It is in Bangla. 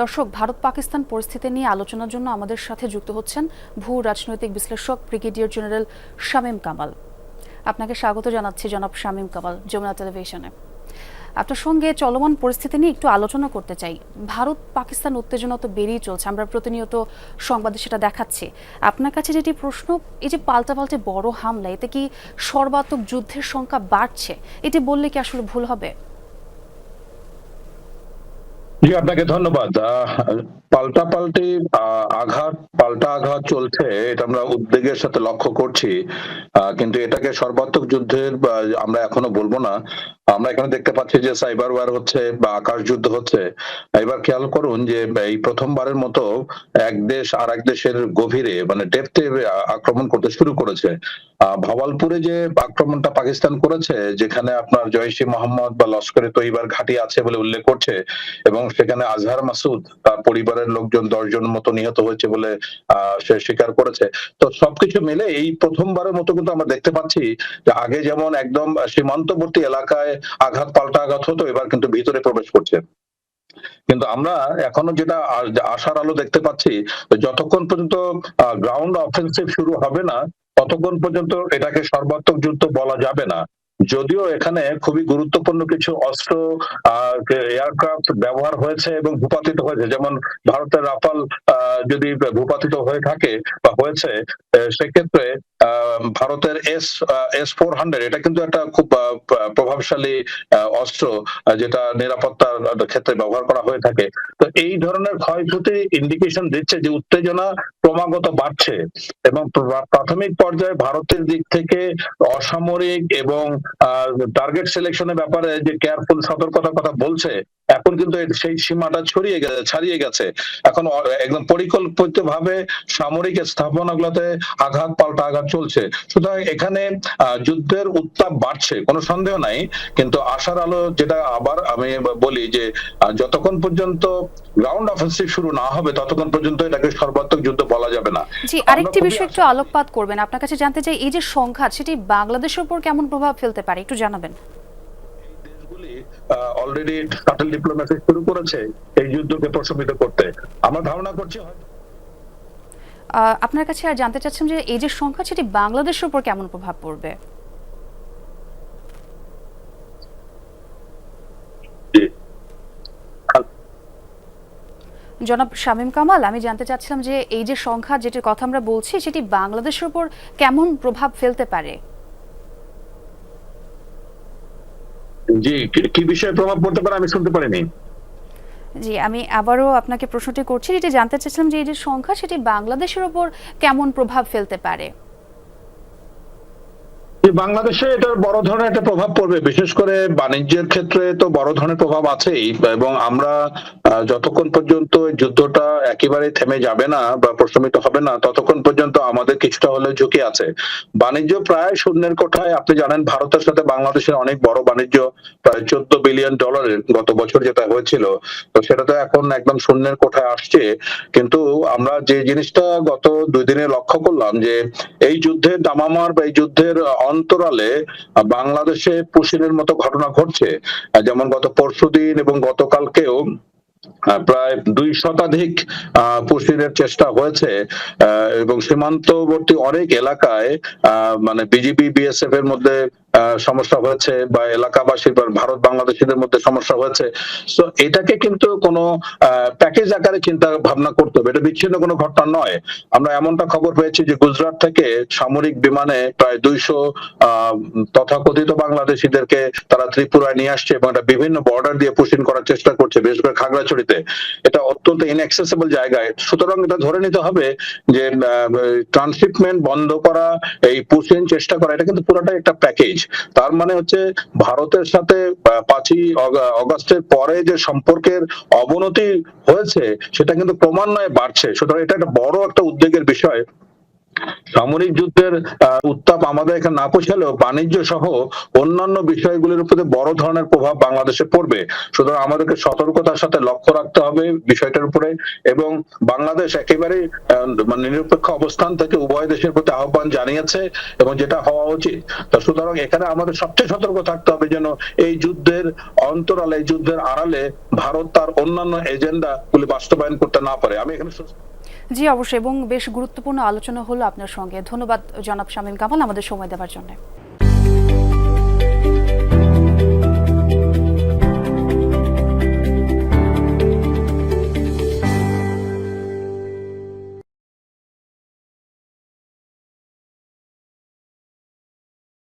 দর্শক ভারত পাকিস্তান পরিস্থিতি নিয়ে আলোচনার জন্য আমাদের সাথে যুক্ত হচ্ছেন ভূ রাজনৈতিক বিশ্লেষক, ব্রিগেডিয়ার জেনারেল শামীম কামাল। আপনাকে স্বাগত জানাচ্ছি জনাব শামীম কামাল, যমুনা টেলিভিশনে। আপনার সঙ্গে চলমান পরিস্থিতি নিয়ে একটু আলোচনা করতে চাই। ভারত পাকিস্তান উত্তেজনা তো বেড়েই চলছে, আমরা প্রতিনিয়ত সংবাদে সেটা দেখাচ্ছি। আপনার কাছে যেটি প্রশ্ন, এই যে পাল্টাপাল্টে বড় হামলা, এতে কি সর্বাত্মক যুদ্ধের সংখ্যা বাড়ছে? এটি বললে কি আসলে ভুল হবে? জি, আপনাকে ধন্যবাদ। পাল্টা পাল্টি আঘাত, পাল্টা আঘাত চলছে, এটা আমরা উদ্বেগের সাথে লক্ষ্য করছি। কিন্তু এটাকে সর্বাত্মক যুদ্ধের আমরা এখনও বলব না। আমরা এখানে দেখতে পাচ্ছি যে সাইবার ওয়ার হচ্ছে বা আকাশ যুদ্ধ হচ্ছে। এবার খেয়াল করুন যে, এই প্রথমবারের মতো এক দেশ আর এক দেশের গভীরে মানে ডেপথে আক্রমণ করতে শুরু করেছে। ভাওয়ালপুরে যে আক্রমণটা পাকিস্তান করেছে, যেখানে আপনার জয়শী মোহাম্মদ বা লস্করে তৈবার ঘাঁটি আছে বলে উল্লেখ করছে, এবং সেখানে আজহার মাসুদ পরিবারের লোকজন দশজন মতো নিহত হয়েছে বলে সে স্বীকার করেছে। তো সবকিছু মিলে এই প্রথমবারের মতো কিন্তু আমরা দেখতে পাচ্ছি যে আগে যেমন একদম সীমান্তবর্তী এলাকায় আঘাত, পাল্টা আঘাত হতো, এবার কিন্তু ভিতরে প্রবেশ করছে। কিন্তু আমরা এখনও যেটা আশার আলো দেখতে পাচ্ছি যতক্ষণ পর্যন্ত গ্রাউন্ড অফেন্সিভ শুরু হবে না, ততক্ষণ পর্যন্ত এটাকে সর্বাত্মক যুদ্ধ বলা যাবে না। যদিও এখানে খুবই গুরুত্বপূর্ণ কিছু অস্ত্র এয়ারক্রাফট ব্যবহার হয়েছে এবং ভূপাতিত হয়েছে। যেমন ভারতের রাফাল যদি ভূপাতিত হয়ে থাকে বা হয়েছে সেক্ষেত্রে ভারতের এস এস ফোর হান্ড্রেড এটা কিন্তু একটা খুব প্রভাবশালী অস্ত্র যেটা নিরাপত্তার ক্ষেত্রে ব্যবহার করা হয়ে থাকে। তো এই ধরনের ক্ষয়ক্ষতি ইন্ডিকেশন দিচ্ছে যে উত্তেজনা ক্রমাগত বাড়ছে এবং প্রাথমিক পর্যায়ে ভারতের দিক থেকে অসামরিক এবং টার্গেট সিলেকশনের ব্যাপারে যে কেয়ারফুল সতর্কতার কথা বলছে এখন কিন্তু সেই সীমাটা ছড়িয়ে গেছে ছাড়িয়ে গেছে। এখন একদম পরিকল্পিত ভাবে সামরিক স্থাপনাগুলোতে আঘাত পাল্টা আঘাত চলছে। সুতরাং এখানে যুদ্ধের উত্তাপ বাড়ছে কোনো সন্দেহ নাই। কিন্তু আশার আলো যেটা আবার আমি বলি যে যতক্ষণ পর্যন্ত গ্রাউন্ড অফেন্সিভ শুরু না হবে ততক্ষণ পর্যন্ত এটাকে সর্বাত্মক যুদ্ধ বলা যাবে না। জি আরেকটি বিষয় একটু আলোকপাত করবেন। আপনার কাছে জানতে চাই এই যে সংঘাত সেটি বাংলাদেশের উপর কেমন প্রভাব ফেলতে পারে? একটু জানাবেন। অলরেডি শাটল ডিপ্লোমেসি শুরু করেছে এই যুদ্ধকে প্রশমিত করতে। আমরা ধারণা করছি আপনার কাছে আর জানতে চাচ্ছেন যে এই যে সংখ্যা, সেটি বাংলাদেশের উপর কেমন প্রভাব পড়বে? জনাব শামীম কামাল, আমি জানতে চাচ্ছিলাম যে এই যে সংখ্যা, যেটির কথা আমরা বলছি, সেটি বাংলাদেশের উপর কেমন প্রভাব ফেলতে পারে? জি, কি- বিষয়ে প্রভাব পড়তে পারে আমি শুনতে পারিনি। জি, আমি আবারও আপনাকে প্রশ্নটি করছি, যেটি জানতে চাচ্ছিলাম যে এই যে সংখ্যা, সেটি বাংলাদেশের উপর কেমন প্রভাব ফেলতে পারে? যে বাংলাদেশে এটার বড় ধরনের একটা প্রভাব পড়বে, বিশেষ করে বাণিজ্যের ক্ষেত্রে তো বড় ধরনের প্রভাব আছেই এবং আমরা যতক্ষণ পর্যন্ত যুদ্ধটা একেবারে থেমে যাবে না বা প্রশমিত হবে না, ততক্ষণ পর্যন্ত আমাদের কিছুটা হলে ঝুঁকি আছে। বাণিজ্য প্রায় শূন্যের কোঠায়, আপনি জানেন ভারতের সাথে বাংলাদেশের অনেক বড় বাণিজ্য, প্রায় চোদ্দ বিলিয়ন ডলারের গত বছর যেটা হয়েছিল, তো সেটা তো এখন একদম শূন্যের কোঠায় আসছে। কিন্তু আমরা যে জিনিসটা গত দুই দিনে লক্ষ্য করলাম যে, এই যুদ্ধের দামামার বা এই যুদ্ধের অন্তরালে বাংলাদেশে পুশিনের মতো ঘটনা ঘটছে। যেমন গত পরশুদিন এবং গতকালকেও প্রায় দুই শতাধিক পুশিনের চেষ্টা হয়েছে। এবং সীমান্তবর্তী অনেক এলাকায় মানে বিজিবি, বিএসএফ এর মধ্যে সমস্যা হয়েছে বা এলাকাবাসী বা ভারত বাংলাদেশিদের মধ্যে সমস্যা হয়েছে। তো এটাকে কিন্তু কোনো প্যাকেজ আকারে চিন্তা ভাবনা করতে হবে। এটা বিচ্ছিন্ন কোনো ঘটনা নয়। আমরা এমনটা খবর পেয়েছি যে গুজরাট থেকে সামরিক বিমানে প্রায় দুইশো তথাকথিত বাংলাদেশিদেরকে তারা ত্রিপুরায় নিয়ে আসছে এবং এটা বিভিন্ন বর্ডার দিয়ে পুশিন করার চেষ্টা করছে, বিশেষ করে খাগড়াছড়িতে। এটা অত্যন্ত ইনএক্সেসিবল জায়গায় সুতরাং এটা ধরে নিতে হবে যে ট্রান্সশিপমেন্ট বন্ধ করা, এই পুশিন চেষ্টা করা, এটা কিন্তু পুরোটাই একটা প্যাকেজ তার মানে হচ্ছে ভারতের সাথে পাঁচই অগস্টের পরে যে সম্পর্কের অবনতি হয়েছে, সেটা কিন্তু ক্রমান্বয়ে বাড়ছে। সুতরাং এটা একটা বড় একটা উদ্বেগের বিষয়। সামরিক যুদ্ধের উত্তাপ আমাদের এখানে না পৌঁছালেও বাণিজ্য সহ অন্যান্য বিষয়গুলির উপরে বড় ধরনের প্রভাব বাংলাদেশে পড়বে। সুতরাং আমাদেরকে সতর্কতার সাথে লক্ষ্য রাখতে হবে বিষয়টার উপরে এবং বাংলাদেশ একেবারে মানে নিরপেক্ষ অবস্থান থেকে উভয় দেশের প্রতি আহ্বান জানিয়েছে এবং যেটা হওয়া উচিত। তো সুতরাং এখানে আমাদের সবচেয়ে সতর্ক থাকতে হবে যেন এই যুদ্ধের অন্তরালে যুদ্ধের আড়ালে ভারত তার অন্যান্য এজেন্ডা গুলি বাস্তবায়ন করতে না পারে। আমি এখানে জি, অবশ্যই। এবং বেশ গুরুত্বপূর্ণ আলোচনা হলো আপনার সঙ্গে। ধন্যবাদ জনাব শামীম কামাল আমাদের সময় দেওয়ার জন্য।